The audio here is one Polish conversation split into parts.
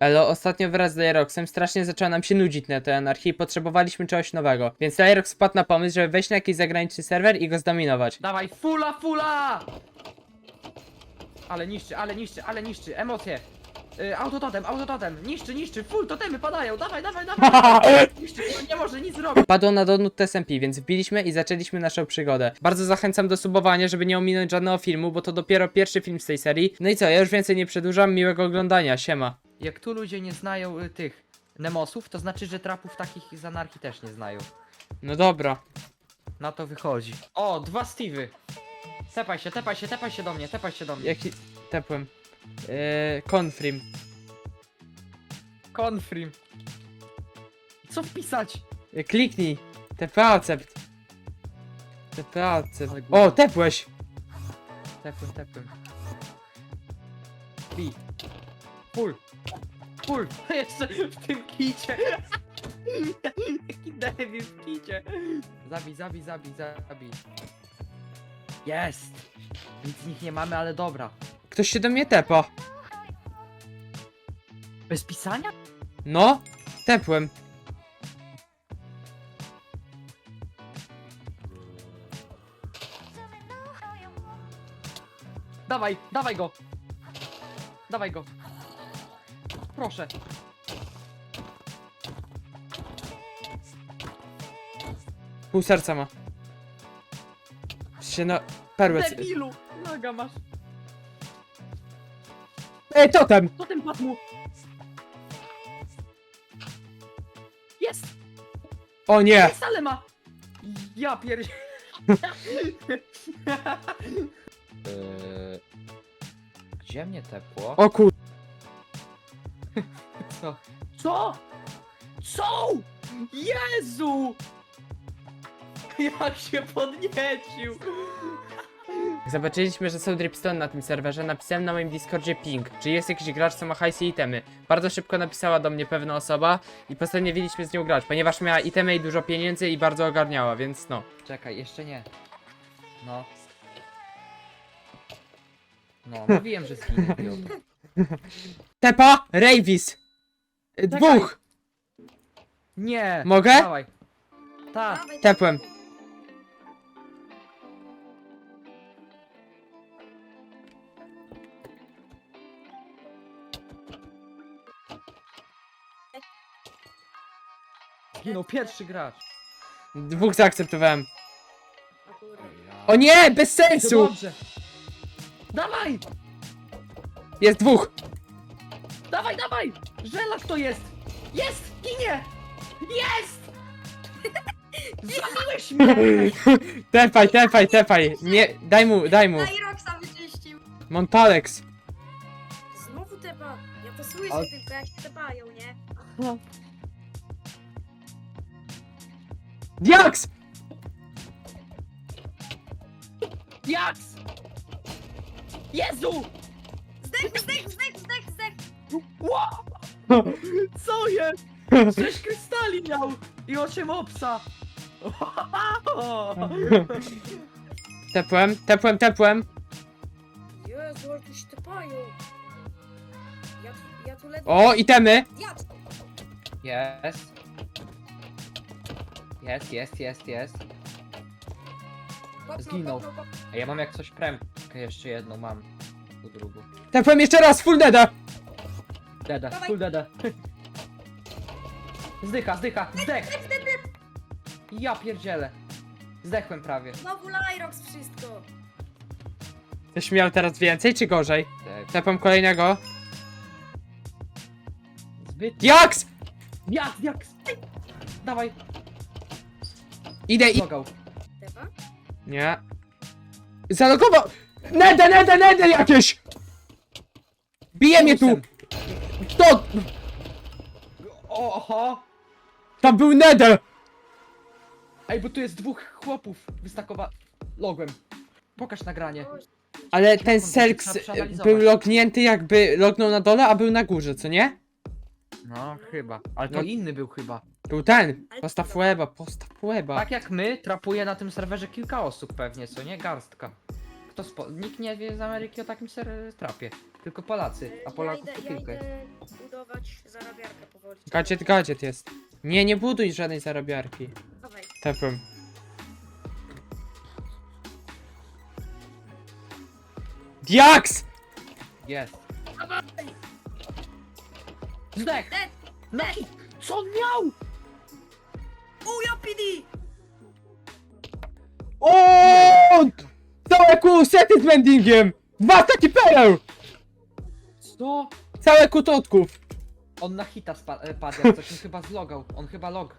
Elo, ostatnio wraz z Lyroxem strasznie zaczęła nam się nudzić na tej anarchii i potrzebowaliśmy czegoś nowego. Więc Lyrox wpadł na pomysł, żeby wejść na jakiś zagraniczny serwer i go zdominować. Dawaj, fula, fula! Ale niszczy, ale niszczy, ale niszczy, emocje. Y, autototem, autototem, niszczy, niszczy, full, totemy padają, dawaj, dawaj, dawaj! niszczy, on nie może nic zrobić. Padło na donut TSMP, więc wbiliśmy i zaczęliśmy naszą przygodę. Bardzo zachęcam do subowania, żeby nie ominąć żadnego filmu, bo to dopiero pierwszy film z tej serii. No i co, ja już więcej nie przedłużam, miłego oglądania, siema. Jak tu ludzie nie znają y, tych Nemosów, to znaczy, że trapów takich z anarchii też nie znają. No dobra. Na to wychodzi. O, dwa Steve'y. Tepaj się, tepaj się, tepaj się do mnie, tepaj się do mnie. Jaki... tepłem. Eee, Confrim. Confrim. Co wpisać? E, Kliknij. TP accept. TP accept. O, tepłeś. Tepłem, tepłem. Pi. Full. Full. Jeszcze w tym kicie. Jaki debil w kicie. Zabij, zabij, zabij, zabij. Jest. Nic z nich nie mamy, ale dobra. Ktoś się do mnie tepa. Bez pisania? No, tepłem. Dawaj, dawaj go. Dawaj go. Proszę. Pół serca ma. Się na perłę. Debilu. Noga masz. Ej, totem! Co ten padł mu? Jest! O nie! Jest, ale ma! Ja pier... Eee, Gdzie mnie tepło? O kur... Co? Co? Co? Jezu! Jak się podniecił! Zobaczyliśmy, że są dripstone na tym serwerze, napisałem na moim Discordzie ping, czy jest jakiś gracz, co ma hajsy i itemy. Bardzo szybko napisała do mnie pewna osoba i postanowiliśmy z nią grać, ponieważ miała itemy i dużo pieniędzy i bardzo ogarniała, więc no. Czekaj, jeszcze nie. No. No, mówiłem, że zginę. Piotr. Tepa! Ravis! Y, Dwóch! Nie! Mogę? Dawaj. Tak. Dawaj, Tepłem. Zginął pierwszy gracz. Dwóch zaakceptowałem. O nie! Bez To sensu! dobrze. Dawaj! Jest dwóch! Dawaj, dawaj! Żelak to jest! Jest! Ginie! Jest! Zabiłeś mnie! Tepaj, tepaj, tepaj! Nie, daj mu, daj mu. Lyroxa wyczyścił. Montalex. Znowu tepa. Ja to słyszę Ale- tylko jak się tepają, nie? Diaks! Jaks! Jezu! Zdech, zdech, zdech, zdech! Co jest? Sześć krystali miał! I osiem obsa! Tepłem, tepłem, tepłem. Jezu, ale tu się tepają. Ja tu, ja tu ledwo... O, itemy! Ja tu... Jest. Jest, jest, jest, jest. Zginął. kopnął. A ja mam jak coś premkę jeszcze jedną mam. Tu drugą. Tepłem jeszcze raz, full deada! Deda, Dawaj. full deda. Zdycha, zdycha, zdech! Ja pierdzielę. Zdechłem prawie. Znowu Lyrox wszystko. Ktoś miał teraz więcej, czy gorzej? Zdech. Tepłem kolejnego. Zbyt... Diaks! Jak, jak? Dawaj, Idę i... logał. Tepa? Nie. Zalogował! Nede, nede, nede jakieś! Bije mnie tu! Kto? Oho! Tam był nede! Ej, bo tu jest dwóch chłopów wystakowa... Logłem. Pokaż nagranie. Ale ten Selks przeanalizować. był lognięty jakby lognął na dole, a był na górze, co nie? No, chyba. Ale to No. inny był chyba. Był ten. Postaw łeba, postaw łeba. Tak jak my, trapuje na tym serwerze kilka osób pewnie, co nie? Garstka. Kto spo... Nikt nie wie z Ameryki o takim ser... trapie. Tylko Polacy, a Ja Polaków idę, to ja kilka. idę budować zarabiarkę powoli. Gadżet, gadżet jest. Nie, nie buduj żadnej zarabiarki. Dawaj. Tepem. Diaks! Jest. Zdech! Dead! No i co on miał? Ujo, Całe kół sety z mendingiem! Dwa takie pereł! Co? Całe kutotków! On na hita spa- e, padł jak coś, on chyba zlogał. On chyba log.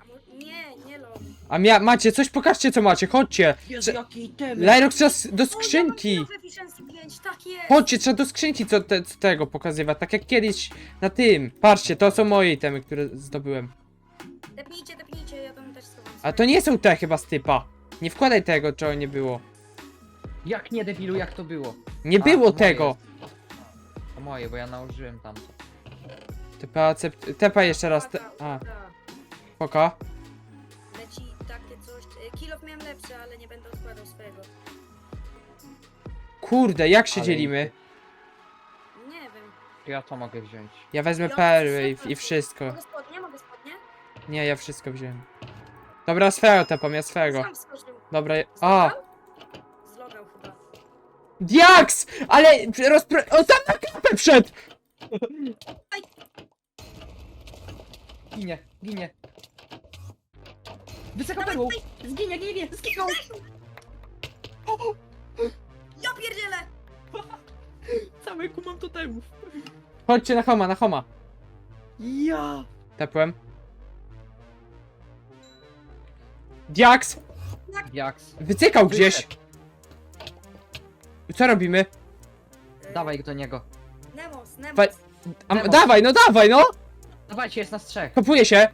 A mo- nie, nie lol. A mia macie, coś pokażcie co macie, chodźcie! Jezu, jakie itemy! Trzeba s- do skrzynki! O, ja mam Efficiency 5, tak jest! Chodźcie, trzeba do skrzynki co, te, co tego pokazywać, tak jak kiedyś na tym. Patrzcie, to są moje itemy, które zdobyłem. Depnijcie, depnijcie, ja tam też schowam. A to nie są te chyba z typa. Nie wkładaj tego, czego nie było. Jak nie debilu, jak to było? Nie A, było to moje tego! To moje, bo ja nałożyłem tamto. Tepa, cep- tepa jeszcze raz. Te a, poka. Leci takie coś. y, Kilof miałem lepszy, ale nie będę odkładał swojego. Kurde, jak się Ale- dzielimy? Nie wiem. Ja to mogę wziąć. Ja wezmę Ja perły i, wszystko. Mogę spodnie, mogę spodnie? Nie, ja wszystko wziąłem. Dobra, swego tepam, ja swego. Sam. Dobra, a! Zlogał? Zlogał chyba. Diaks! Ale rozpro... On sam na klapę wszedł! Ginie, ginie. Wysoka perłą! Zginie, ginie, zginął! Ja pierdzielę! Cały kumam totemów. Chodźcie na homa, na homa. Ja! Tepłem. Diaks! Jaks. Wycykał gdzieś! Co robimy? Dawaj do niego. Nemos, Nemos. Wa- A, dawaj, no dawaj, no! Dawajcie, jest nas trzech. Kopuję się!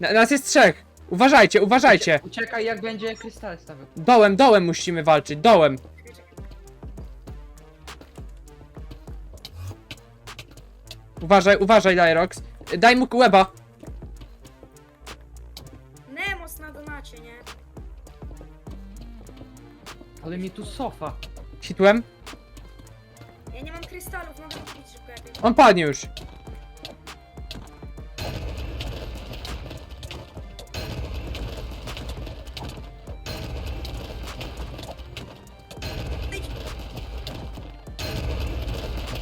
Na, nas jest trzech! Uważajcie, uważajcie! Uciekaj jak będzie krystale stawiał. Dołem, dołem musimy walczyć, dołem! Uważaj, uważaj, Lyrox. Daj mu łeba. Ale mi tu sofa. Hitłem. Ja nie mam krystalów, mam kupić szybko jakieś. On padnie już.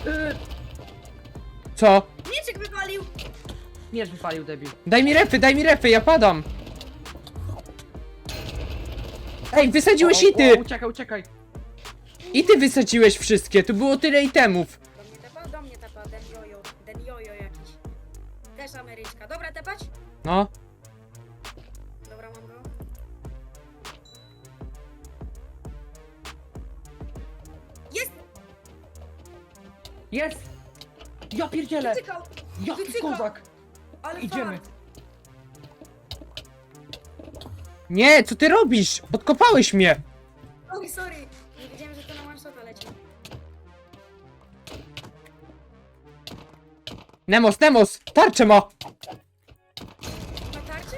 Yy, Co? Mieczek wywalił! Mierz wypalił debil. Daj mi refy, daj mi refy, ja padam. Ej, wysadziłeś O, o, ity! o, Uciekaj, uciekaj. Ity wysadziłeś wszystkie, tu było tyle itemów. Do mnie tepa, do mnie tepa, den jojo, den jojo jakiś. Też Ameryczka. Dobra, tepać? No. Dobra, mam go. Jest! Jest! Ja pierdzielę! Wycykał! Jaki wycykał. kozak! Ale Idziemy. fart. Nie, co ty robisz? Podkopałeś mnie. Oj, sorry. Nie wiedziałem, że to na one shota leci. Nemos, Nemos, tarczę ma. Na tarczy?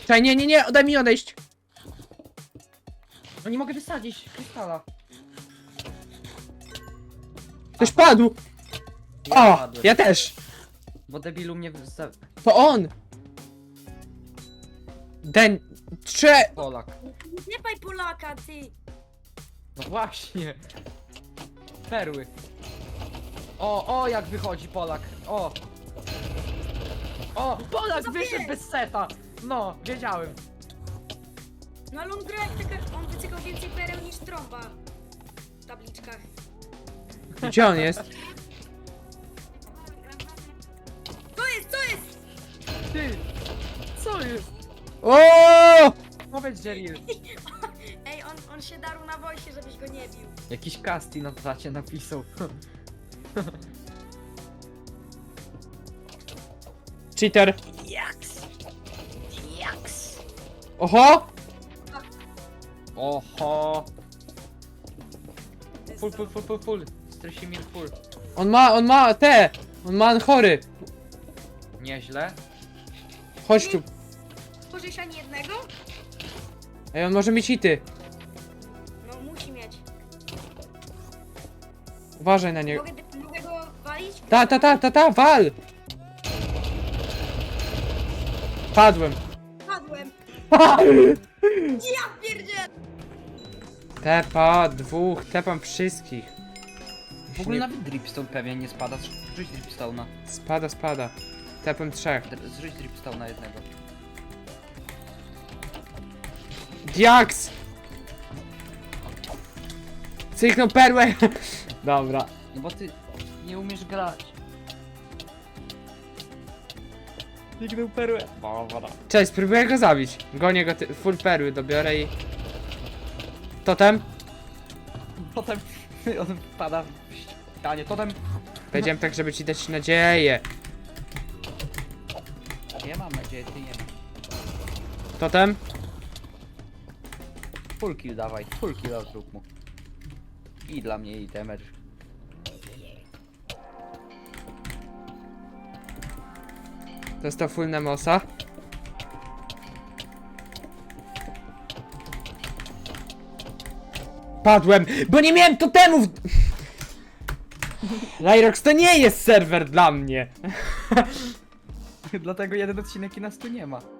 Czekaj, nie, nie, nie, daj mi odejść. No nie mogę wysadzić krystala. Ktoś padł. Ja O, padłem, ja też. Bo debilu mnie za... To on. Den... Trze... Polak. Nie paj Polaka, ty! No właśnie. Perły. O, o jak wychodzi Polak. O. O, Polak Co wyszedł jest? bez seta. No, wiedziałem. No ale on gra jak taka... On wycykał więcej pereł niż trąba. W tabliczkach. Gdzie on jest? Co jest, co jest? Ty. Jest? O! Powiedz Jeril. Ej, on, on się darł na wojsie, żebyś go nie bił. Jakiś casty na czacie napisał. Cheater. Jaks! Jaks! Oho! Oho. Full, full, full, full, full. Stresimir full. On ma, on ma te! On ma chory. Nieźle. Chodź tu. Stworzysz ani jednego? Ej, on może mieć hity. No musi mieć. Uważaj na niego. Mogę, mogę go walić? Ta, ta, ta, ta, ta, wal! Padłem. Padłem. Ja pierdzielę. Tepa, dwóch, tepam wszystkich. W ogóle nawet dripstone pewnie nie spada. Zrzuć dripstone'a. Spada, spada. Tepam trzech. Dr- Zrzuć dripstone'a jednego. Diaks! Cyknął perłę! Dobra. No bo ty nie umiesz grać. Wygnął perłę. Dobra. Cześć, spróbuję go zabić. Gonię go, ty- full perły dobiorę i... Totem? Potem on wpada w ścianie. Totem. Powiedziałem tak, żeby ci dać nadzieję. Nie mam nadziei, ty nie masz. Totem? Full kill dawaj. Full kill zrób mu. I dla mnie i damage. Dostał full Nemosa. Padłem, bo nie miałem totemów! Lyrox to nie jest serwer dla mnie. Dlatego jeden odcinek i nas tu nie ma.